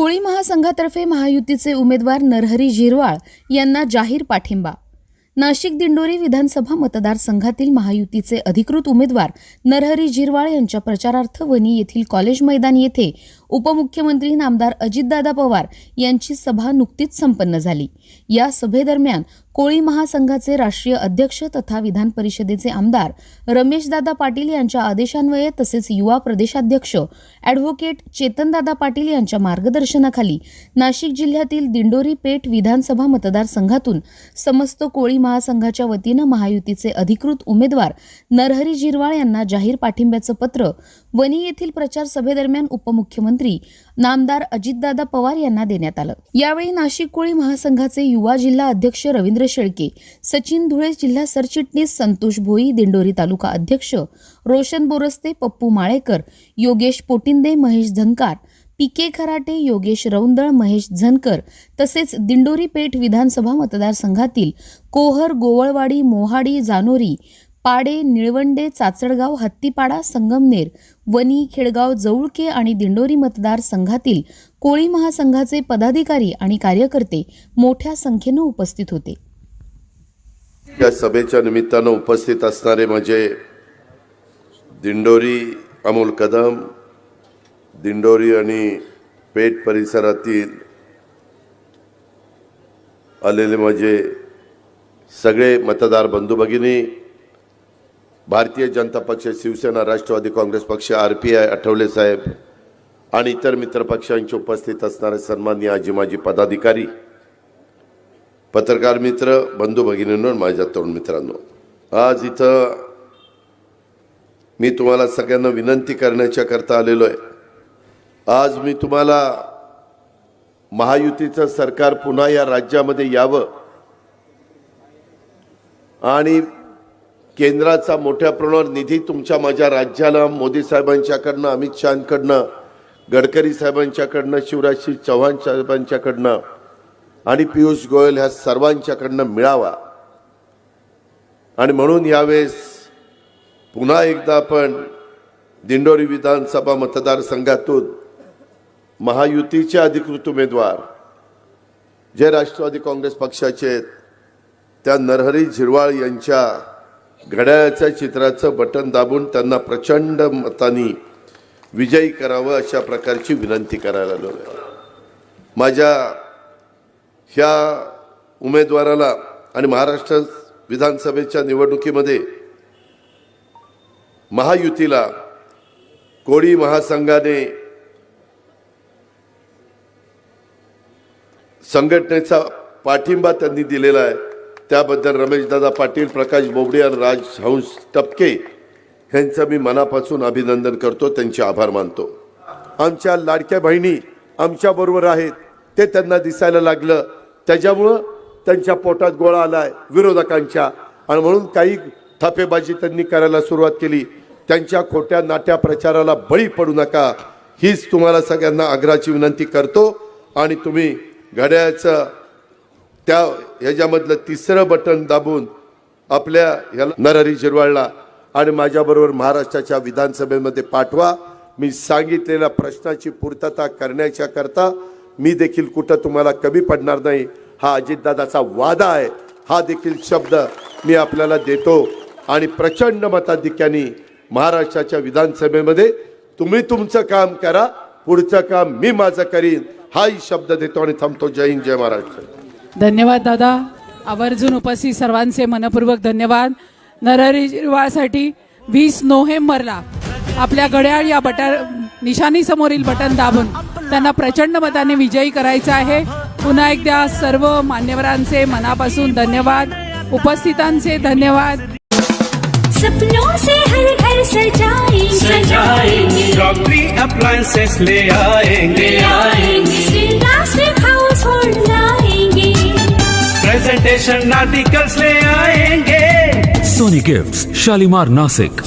कोळी महासंघातर्फे महायुतीचे उमेदवार नरहरी झिरवाळ यांना जाहीर पाठिंबा. नाशिक दिंडोरी विधानसभा मतदारसंघातील महायुतीचे अधिकृत उमेदवार नरहरी झिरवाळ यांच्या प्रचारार्थ वनी येथील कॉलेज मैदान येथे उपमुख्यमंत्री नामदार अजितदादा पवार यांची सभा नुकतीच संपन्न झाली. या सभेदरम्यान कोळी महासंघाचे राष्ट्रीय अध्यक्ष तथा विधान परिषदेचे आमदार रमेशदादा पाटील यांच्या आदेशान्वये तसेच युवा प्रदेशाध्यक्ष ॲडव्होकेट चेतनदादा पाटील यांच्या मार्गदर्शनाखाली नाशिक जिल्ह्यातील दिंडोरी पेठ विधानसभा मतदारसंघातून समस्त कोळी महासंघाच्या वतीनं महायुतीचे अधिकृत उमेदवार नरहरी झिरवाळ यांना जाहीर पाठिंब्याचं पत्र वनी येथील प्रचार सभेदरम्यान उपमुख्यमंत्री नामदार अजितदादा पवार यांना देण्यात आलं. यावेळी नाशिक कोळी महासंघाचे युवा जिल्हा अध्यक्ष रवींद्र शेळके सचिन धुळे जिल्हा सरचिटणीस संतोष भोई दिंडोरी तालुका अध्यक्ष रोशन बोरस्ते पप्पू माळेकर योगेश पोटिंदे महेश झंकार पीके खराटे योगेश रौंदळ महेश झनकर तसेच दिंडोरी पेठ विधानसभा मतदारसंघातील कोहर गोवळवाडी मोहाडी जानोरी पाडे निळवंडे चाचडगाव हत्तीपाडा संगमनेर वनी खेडगाव जवळके आणि दिंडोरी मतदारसंघातील कोळी महासंघाचे पदाधिकारी आणि कार्यकर्ते मोठ्या संख्येनं उपस्थित होते. या सभेच्या निमित्तानं उपस्थित असणारे म्हणजे दिंडोरी अमोल कदम दिंडोरी आणि पेठ परिसरातील आलेले माझे सगळे मतदार बंधू भगिनी भारतीय जनता पक्ष शिवसेना राष्ट्रवादी काँग्रेस पक्ष आर पी आय आठवले साहेब आणि इतर मित्रपक्षांची उपस्थित असणारे सन्माननीय आजी माजी पदाधिकारी पत्रकार मित्र बंधू भगिनींनो माझ्या तरुण मित्रांनो. आज इथं मी तुम्हाला सगळ्यांना विनंती करण्याच्या करता आलेलो आहे. आज मी तुम्हाला महायुतीचं सरकार पुन्हा या राज्यामध्ये यावं आणि केंद्राचा मोठ्या प्रमाणावर निधी तुमच्या माझ्या राज्याला मोदी साहेबांच्याकडनं अमित शहाकडनं गडकरी साहेबांच्याकडनं शिवराजसिंह चव्हाण साहेबांच्याकडनं आणि पियुष गोयल ह्या सर्वांच्याकडनं मिळावा. आणि म्हणून यावेळेस पुन्हा एकदा आपण दिंडोरी विधानसभा मतदारसंघातून महायुतीचे अधिकृत उमेदवार जे राष्ट्रवादी काँग्रेस पक्षाचे आहेत त्या नरहरी झिरवाळ यांच्या घड्याळाच्या चित्राचं बटन दाबून त्यांना प्रचंड मतानी विजयी करावं अशा प्रकारची विनंती करायला आलो माझ्या ह्या उमेदवाराला आणि महाराष्ट्र विधानसभेच्या निवडणुकीमध्ये महायुतीला कोळी महासंघाने संघटनेचा पाठिंबा त्यांनी दिलेला आहे. त्याबद्दल रमेशदादा पाटील प्रकाश बोबडे आणि राजहंस टपके यांचं मी मनापासून अभिनंदन करतो त्यांचे आभार मानतो. आमच्या लाडक्या बहिणी आमच्याबरोबर आहेत ते त्यांना दिसायला लागलं. त्याच्यामुळं त्यांच्या पोटात गोळा आला आहे विरोधकांच्या. आणि म्हणून काही थापेबाजी त्यांनी करायला सुरुवात केली. त्यांच्या खोट्या नाट्या प्रचाराला बळी पडू नका. हीच तुम्हाला सगळ्यांना आग्रहाची विनंती करतो. आणि तुम्ही घड्याळाचं त्या ह्याच्यामधलं तिसरं बटन दाबून आपल्या ह्याला नरहरी शिरवाळला आणि माझ्याबरोबर महाराष्ट्राच्या विधानसभेमध्ये पाठवा. मी सांगितलेल्या प्रश्नाची पूर्तता करण्याच्या करता मी देखील कुठं तुम्हाला कमी पडणार नाही हा अजितदादाचा वादा आहे. हा देखील शब्द मी आपल्याला देतो. आणि प्रचंड मताधिक्याने महाराष्ट्राच्या विधानसभेमध्ये तुम्ही तुमचं काम करा पुढचं काम मी माझं करीन हाही शब्द देतो आणि थांबतो. जय हिंद जय महाराष्ट्र. धन्यवाद दादा. आवर्जून उपस्थित सर्वांचे मनपूर्वक धन्यवाद. नरहरी जिरवाळसाठी वीस नोव्हेंबरला आपल्या घड्याळ या बटन निशाणी समोरील बटन दाबून त्यांना प्रचंड मताने विजयी करायचं आहे. पुन्हा एकदा सर्व मान्यवरांचे मनापासून धन्यवाद. उपस्थितांचे धन्यवाद. सपनों से हर घर सजाएंगे। सजाएंगे क्रॉकरी अप्लायंसेस ले आएंगे। प्रेजेंटेशन आर्टिकल्स ले आएंगे Sony Gifts, Shalimar Nasik.